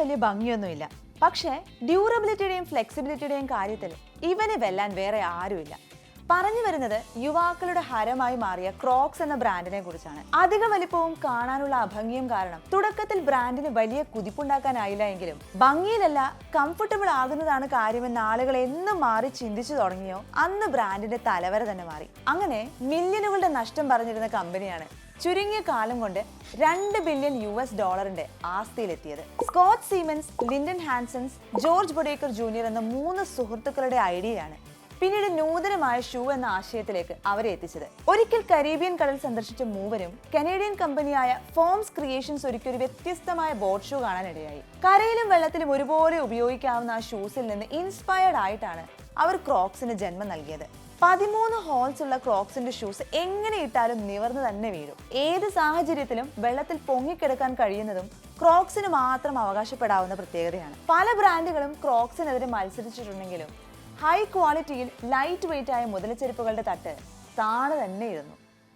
വലിയ ഭംഗിയൊന്നുമില്ല. പക്ഷേ ഡ്യൂറബിലിറ്റിയുടെയും ഫ്ലെക്സിബിലിറ്റിയുടെയും കാര്യത്തിൽ ഇവനെ വെല്ലാൻ വേറെ ആരുമില്ല. പറഞ്ഞു വരുന്നത് യുവാക്കളുടെ ഹരമായി മാറിയ ക്രോക്സ് എന്ന ബ്രാൻഡിനെ കുറിച്ചാണ്. അധിക വലിപ്പവും കാണാനുള്ള അഭംഗിയും കാരണം തുടക്കത്തിൽ ബ്രാൻഡിന് വലിയ കുതിപ്പുണ്ടാക്കാനായില്ല എങ്കിലും ഭംഗിയിലല്ല കംഫർട്ടബിൾ ആകുന്നതാണ് കാര്യമെന്ന് ആളുകൾ എന്ന് മാറി ചിന്തിച്ചു തുടങ്ങിയോ അന്ന് ബ്രാൻഡിന്റെ തലവര തന്നെ മാറി. അങ്ങനെ മില്യനുകളുടെ നഷ്ടം പറഞ്ഞിരുന്ന കമ്പനിയാണ് ചുരുങ്ങിയ കാലം കൊണ്ട് രണ്ട് ബില്യൺ യു എസ് ഡോളറിന്റെ ആസ്തിയിലെത്തിയത്. Scott Seamans Lyndon Hansons George Boedecker junior എന്ന മൂന്ന് സുഹൃത്തുക്കളുടെ ഐഡിയയാണ് പിന്നീട് നൂതനമായ ഷൂ എന്ന ആശയത്തിലേക്ക് അവരെ എത്തിച്ചത്. ഒരിക്കൽ കരീബിയൻ കടൽ സന്ദർശിച്ച മൂവരും കനേഡിയൻ കമ്പനിയായ ഫോംസ് ക്രിയേഷൻസ് ഒരുക്കിയ ഒരു വ്യത്യസ്തമായ ബോട്ട് ഷൂ കാണാനിടയായി കരയിലും വെള്ളത്തിലും ഒരുപോലെ ഉപയോഗിക്കാവുന്ന ആ ഷൂസിൽ നിന്ന് ഇൻസ്പയർഡ് ആയിട്ടാണ് അവർ ക്രോക്സിന് ജന്മം നൽകിയത്. പതിമൂന്ന് ഹോൾസ് ഉള്ള ക്രോക്സിന്റെ ഷൂസ് എങ്ങനെ ഇട്ടാലും നിവർന്ന് തന്നെ വീഴും. ഏത് സാഹചര്യത്തിലും വെള്ളത്തിൽ പൊങ്ങിക്കിടക്കാൻ കഴിയുന്നതും ക്രോക്സിന് മാത്രം അവകാശപ്പെടാവുന്ന പ്രത്യേകതയാണ്. പല ബ്രാൻഡുകളും ക്രോക്സിനെതിരെ മത്സരിച്ചിട്ടുണ്ടെങ്കിലും ഹൈ ക്വാളിറ്റിയിൽ ലൈറ്റ് വെയിറ്റ് ആയ മുതലച്ചെരുപ്പുകളുടെ തട്ട് താണു തന്നെ ഇരുന്നു.